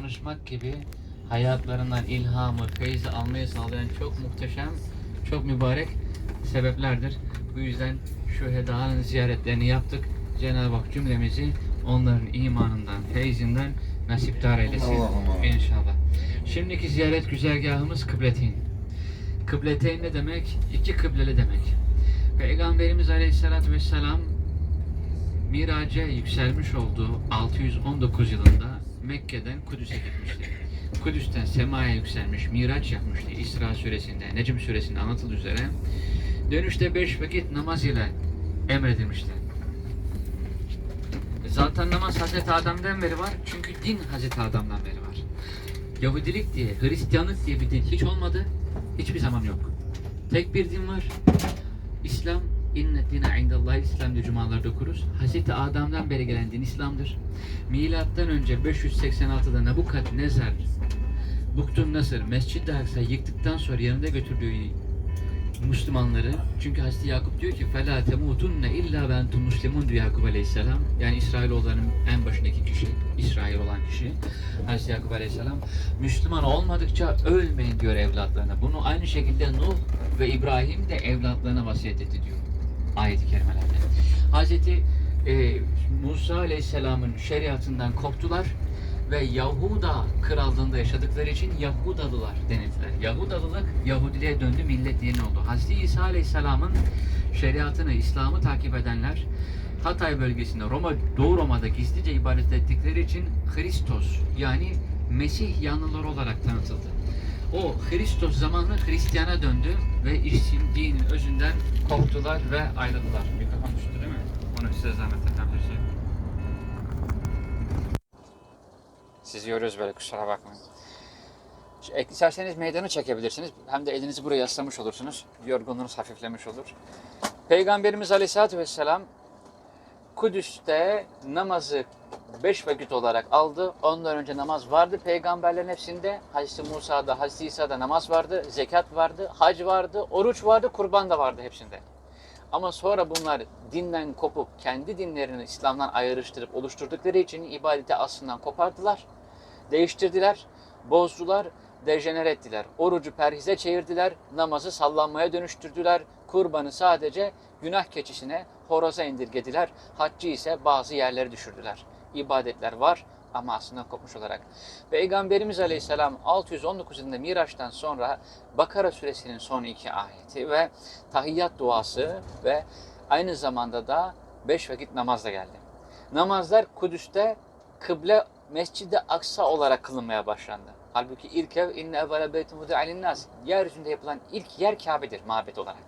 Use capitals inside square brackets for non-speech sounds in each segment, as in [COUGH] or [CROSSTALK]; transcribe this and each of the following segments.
tanışmak gibi hayatlarından ilhamı, feyzi almayı sağlayan çok muhteşem, çok mübarek sebeplerdir. Bu yüzden şu hedaların ziyaretlerini yaptık. Cenab-ı Hak cümlemizi onların imanından, feyzinden nasipdar eylesin. Allah'ım. İnşallah. Şimdiki ziyaret güzergahımız Kıbleteyn. Kıbleteyn ne demek? İki kıbleli demek. Peygamberimiz Aleyhisselatü Vesselam Miraca yükselmiş olduğu 619 yılında Mekke'den Kudüs'e gitmişti. Kudüs'ten semaya yükselmiş, Miraç yapmıştı İsra suresinde, Necm suresinde anlatıldığı üzere. Dönüşte beş vakit namaz ile emredilmişti. Zaten namaz Hazreti Adem'den beri var. Çünkü din Hazreti Adem'den beri var. Yahudilik diye, Hristiyanlık diye bir din hiç olmadı. Hiçbir zaman yok. Tek bir din var. İslam inne dine indallahi İslam diye cumalarda okuruz. Hazreti Adem'den beri gelen din İslam'dır. Milattan önce 586'da Nebukadnezar Buktun Nasır Mescid-i Aksa yıktıktan sonra yanında götürdüğü Müslümanları çünkü Hazreti Yakup diyor ki فَلَا تَمُوتُنَّ اِلَّا وَاَنْتُمْ مُسْلِمُونَ diyor Yakup Aleyhisselam. Yani İsrailoğullarının en başındaki kişi, İsrail olan kişi Hazreti Yakup Aleyhisselam. Müslüman olmadıkça ölmeyin diyor evlatlarına. Bunu aynı şekilde Nuh ve İbrahim de evlatlarına vasiyet etti diyor ayet-i kerimelerde. Hazreti e, Musa Aleyhisselam'ın şeriatından koptular ve Yahuda krallığında yaşadıkları için Yahudalılar denildiler. Yahudalılık Yahudiliğe döndü, millet dini oldu. Hazreti İsa Aleyhisselam'ın şeriatını, İslam'ı takip edenler Hatay bölgesinde Roma, Doğu Roma'da gizlice ibadet ettikleri için Hristos yani Mesih yanlıları olarak tanıtıldı. O Hristos zamanı Hristiyana döndü ve işin dinin özünden koptular ve ayrıldılar. Mikrofon düştü değil mi? Onu size zahmet efendim. Sizi yoruyoruz böyle kusura bakmayın. İsterseniz meydanı çekebilirsiniz. Hem de elinizi buraya yaslamış olursunuz. Yorgunluğunuz hafiflemiş olur. Peygamberimiz Aleyhisselatü Vesselam Kudüs'te namazı beş vakit olarak aldı. Ondan önce namaz vardı peygamberlerin hepsinde. Hazreti Musa'da, Hazreti İsa'da namaz vardı, zekat vardı, hac vardı, oruç vardı, kurban da vardı hepsinde. Ama sonra bunlar dinden kopup kendi dinlerini İslam'dan ayrıştırıp oluşturdukları için ibadeti aslından kopardılar, değiştirdiler, bozdular, dejenere ettiler. Orucu perhize çevirdiler, namazı sallanmaya dönüştürdüler, kurbanı sadece günah keçisine, horoza indirgediler, haccı ise bazı yerlere düşürdüler. İbadetler var ama aslında kopmuş olarak. Peygamberimiz Aleyhisselam 619 yılında Miraç'tan sonra Bakara suresinin son iki ayeti ve tahiyyat duası ve aynı zamanda da beş vakit namazla geldi. Namazlar Kudüs'te kıble Mescid-i Aksa olarak kılınmaya başlandı. Halbuki ilk ev inne evvela beytin vudi'alin nas. Yeryüzünde yapılan ilk yer Kabe'dir mabet olarak.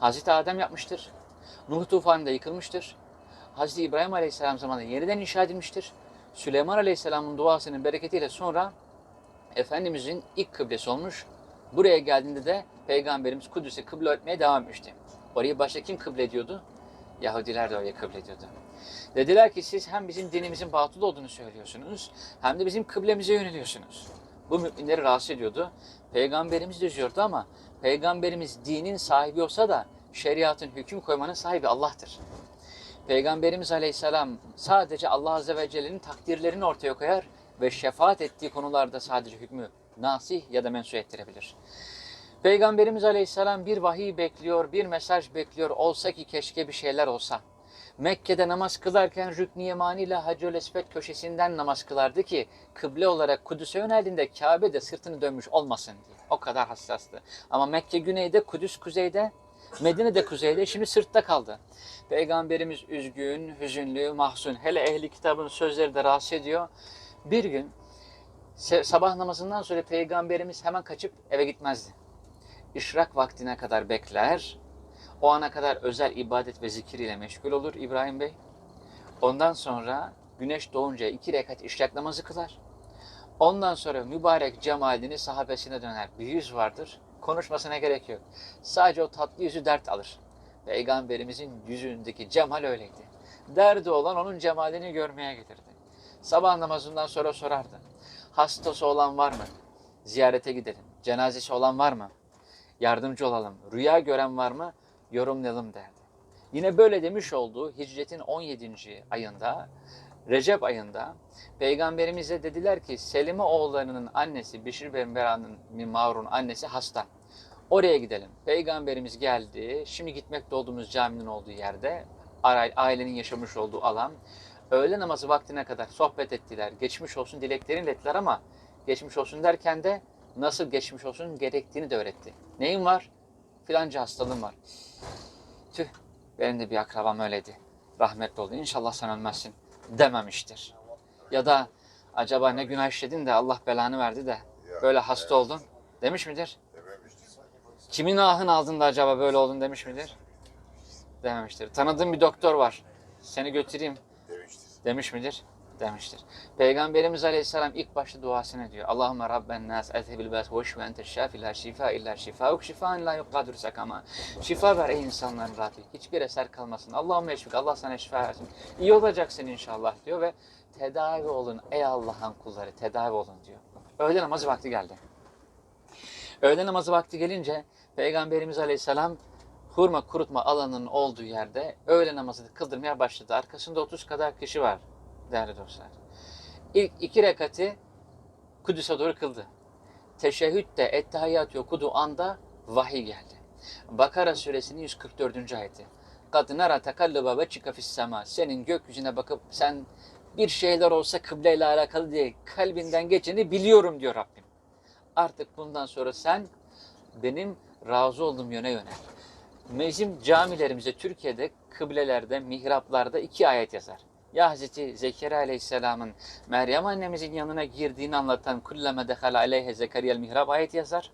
Hazreti Adem yapmıştır. Nuh tufanında yıkılmıştır. Hazreti İbrahim Aleyhisselam zamanında yeniden inşa edilmiştir. Süleyman Aleyhisselam'ın duasının bereketiyle sonra Efendimizin ilk kıblesi olmuş. Buraya geldiğinde de Peygamberimiz Kudüs'e kıble etmeye devam etmişti. Orayı başta kim kıble ediyordu? Yahudiler de oraya kıble ediyordu. Dediler ki siz hem bizim dinimizin batıl olduğunu söylüyorsunuz hem de bizim kıblemize yöneliyorsunuz. Bu müminleri rahatsız ediyordu. Peygamberimiz de üzüyordu ama Peygamberimiz dinin sahibi olsa da şeriatın hüküm koymanın sahibi Allah'tır. Peygamberimiz Aleyhisselam sadece Allah Azze ve Celle'nin takdirlerini ortaya koyar ve şefaat ettiği konularda sadece hükmü nasih ya da mensuh ettirebilir. Peygamberimiz Aleyhisselam bir vahiy bekliyor, bir mesaj bekliyor. Olsa ki keşke bir şeyler olsa. Mekke'de namaz kılarken Rükn-i Yemani ile Hacı Esved köşesinden namaz kılardı ki kıble olarak Kudüs'e yöneldiğinde Kabe de sırtını dönmüş olmasın diye. O kadar hassastı. Ama Mekke güneyde, Kudüs kuzeyde, Medine de kuzeyde, şimdi sırtta kaldı. Peygamberimiz üzgün, hüzünlü, mahzun. Hele ehli kitabın sözleri de rahatsız ediyor. Bir gün sabah namazından sonra Peygamberimiz hemen kaçıp eve gitmezdi. İşrak vaktine kadar bekler, o ana kadar özel ibadet ve zikir ile meşgul olur İbrahim Bey. Ondan sonra güneş doğunca iki rekat işrak namazı kılar. Ondan sonra mübarek cemalini sahabesine döner. Bir yüz vardır. Konuşmasına gerek yok. Sadece o tatlı yüzü dert alır. Peygamberimizin yüzündeki cemal öyleydi. Derdi olan onun cemalini görmeye gelirdi. Sabah namazından sonra sorardı. Hastası olan var mı? Ziyarete gidelim. Cenazesi olan var mı? Yardımcı olalım. Rüya gören var mı? Yorumlayalım derdi. Yine böyle demiş olduğu hicretin 17. ayında Recep ayında peygamberimize dediler ki Selime oğullarının annesi Bişir bin Bera'nın Mimmarun annesi hasta. Oraya gidelim. Peygamberimiz geldi. Şimdi gitmekte olduğumuz caminin olduğu yerde ailenin yaşamış olduğu alan. Öğle namazı vaktine kadar sohbet ettiler. Geçmiş olsun dileklerini ettiler ama geçmiş olsun derken de nasıl geçmiş olsun gerektiğini de öğretti. Neyin var? Filanca hastalığım var. Tüh benim de bir akrabam öyleydi. Rahmetli oldu. İnşallah sen ölmezsin dememiştir. Ya da acaba ne günah işledin de Allah belanı verdi de böyle hasta oldun demiş midir? Kimin ahını aldın da acaba böyle oldun demiş midir? Dememiştir. Tanıdığım bir doktor var. Seni götüreyim demiş midir? Demiştir. Peygamberimiz Aleyhisselam ilk başta duasını diyor. Allahümme Rabben nas ezhebil bas ve şfe ente şafi la şifa illa şifauk şifaen la yukadir sakama. Şifa ver ey insanların Rabbi. Hiçbir eser kalmasın. Allahümme eşfik. Allah sana şifa versin. İyi olacaksın inşallah diyor ve tedavi olun ey Allah'ın kulları tedavi olun diyor. Öğle namazı vakti geldi. Öğle namazı vakti gelince Peygamberimiz Aleyhisselam hurma kurutma alanının olduğu yerde öğle namazını kıldırmaya başladı. Arkasında 30 kadar kişi var değerli dostlar. İlk iki rekati Kudüs'e doğru kıldı. Teşehhütte ettehiyyat okuduğu anda vahiy geldi. Bakara suresinin 144. ayeti. Kad nara tekalluba ve fis sema. Senin gökyüzüne bakıp sen bir şeyler olsa kıbleyle alakalı diye kalbinden geçeni biliyorum diyor Rabbim. Artık bundan sonra sen benim razı olduğum yöne yönel. Bizim camilerimizde Türkiye'de kıblelerde, mihraplarda iki ayet yazar. Ya Hazreti Zekeriya Aleyhisselam'ın Meryem annemizin yanına girdiğini anlatan kulleme dehal aleyhe Zekeriya'l mihrab ayet yazar.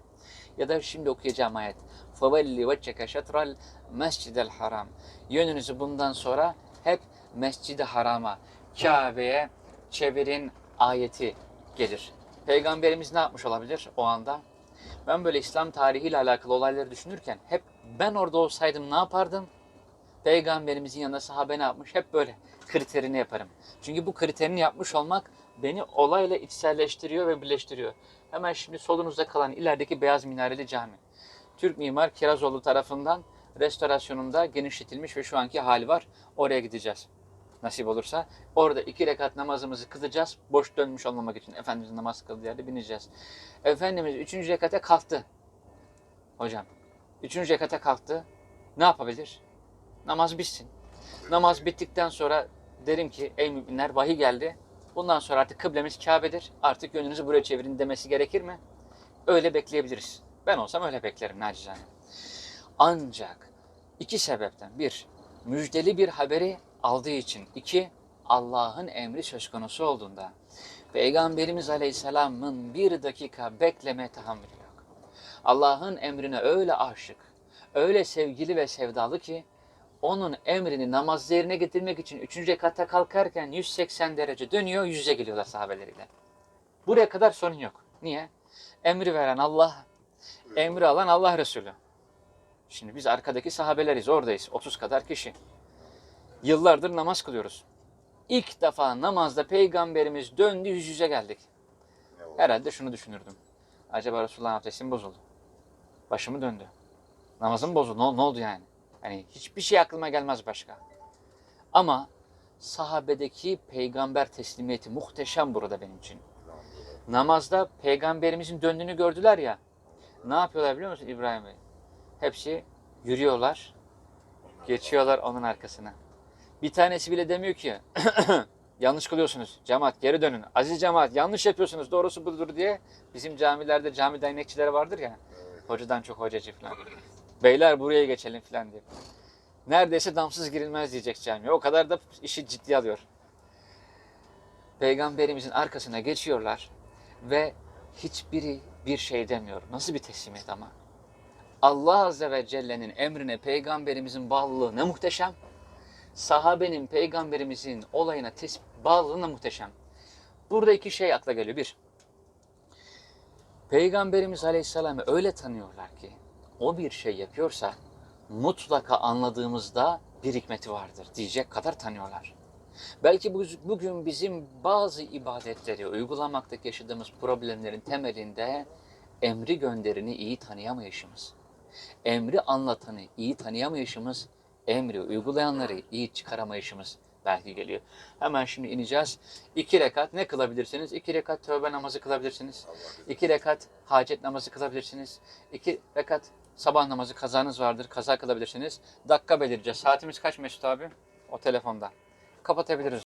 Ya da şimdi okuyacağım ayet. Fevelli vecceke şetral mescidel haram. Yönünüzü bundan sonra hep mescidi harama, Kabe'ye çevirin ayeti gelir. Peygamberimiz ne yapmış olabilir o anda? Ben böyle İslam tarihiyle alakalı olayları düşünürken hep ben orada olsaydım ne yapardım? Peygamberimizin yanında sahabe ne yapmış? Hep böyle kriterini yaparım. Çünkü bu kriterini yapmış olmak beni olayla içselleştiriyor ve birleştiriyor. Hemen şimdi solunuzda kalan ilerideki beyaz minareli cami. Türk mimar Kirazoğlu tarafından restorasyonunda genişletilmiş ve şu anki hali var. Oraya gideceğiz. Nasip olursa. Orada iki rekat namazımızı kılacağız. Boş dönmüş olmamak için. Efendimizin namaz kıldığı yerde bineceğiz. Efendimiz üçüncü rekate kalktı. Hocam. Üçüncü rekate kalktı. Ne yapabilir? Namaz bitsin. Namaz bittikten sonra derim ki ey müminler vahiy geldi. Bundan sonra artık kıblemiz Kabe'dir. Artık yönünüzü buraya çevirin demesi gerekir mi? Öyle bekleyebiliriz. Ben olsam öyle beklerim nacizane. Ancak iki sebepten. Bir, müjdeli bir haberi aldığı için. İki, Allah'ın emri söz konusu olduğunda. Peygamberimiz Aleyhisselam'ın bir dakika bekleme tahammülü yok. Allah'ın emrine öyle aşık, öyle sevgili ve sevdalı ki onun emrini namaz yerine getirmek için üçüncü rekatta kalkarken 180 derece dönüyor, yüz yüze geliyorlar sahabeleriyle. Buraya kadar sorun yok. Niye? Emri veren Allah, emri alan Allah Resulü. Şimdi biz arkadaki sahabeleriz, oradayız. 30 kadar kişi. Yıllardır namaz kılıyoruz. İlk defa namazda peygamberimiz döndü, yüz yüze geldik. Herhalde şunu düşünürdüm. Acaba Resulullah'ın abdestim bozuldu. Başımı döndü. Namazım bozuldu. Ne, ne oldu yani? Hani hiçbir şey aklıma gelmez başka. Ama sahabedeki peygamber teslimiyeti muhteşem burada benim için. Namazda peygamberimizin döndüğünü gördüler ya. Ne yapıyorlar biliyor musun İbrahim Bey? Hepsi yürüyorlar. Geçiyorlar onun arkasına. Bir tanesi bile demiyor ki [CLEARS THROAT] yanlış kılıyorsunuz. Cemaat geri dönün. Aziz cemaat yanlış yapıyorsunuz. Doğrusu budur diye bizim camilerde cami dernekçileri vardır ya. Hocadan çok hocacı falan. Beyler buraya geçelim falan diye. Neredeyse damsız girilmez diyecek camiye. O kadar da işi ciddi alıyor. Peygamberimizin arkasına geçiyorlar ve hiçbiri bir şey demiyor. Nasıl bir teslimiyet ama. Allah Azze ve Celle'nin emrine peygamberimizin bağlılığı ne muhteşem. Sahabenin peygamberimizin olayına tes- bağlılığı ne muhteşem. Burada iki şey akla geliyor. Bir, Peygamberimiz Aleyhisselam'ı öyle tanıyorlar ki o bir şey yapıyorsa mutlaka anladığımızda bir hikmeti vardır diyecek kadar tanıyorlar. Belki bu- bugün bizim bazı ibadetleri uygulamaktaki yaşadığımız problemlerin temelinde emri gönderini iyi tanıyamayışımız, emri anlatanı iyi tanıyamayışımız, emri uygulayanları iyi çıkaramayışımız belki geliyor. Hemen şimdi ineceğiz. İki rekat ne kılabilirsiniz? İki rekat tövbe namazı kılabilirsiniz. İki rekat hacet namazı kılabilirsiniz. İki rekat sabah namazı kazanız vardır. Kaza kılabilirsiniz. Dakika belirleyeceğiz. Saatimiz kaç Mesut abi? O telefonda. Kapatabiliriz.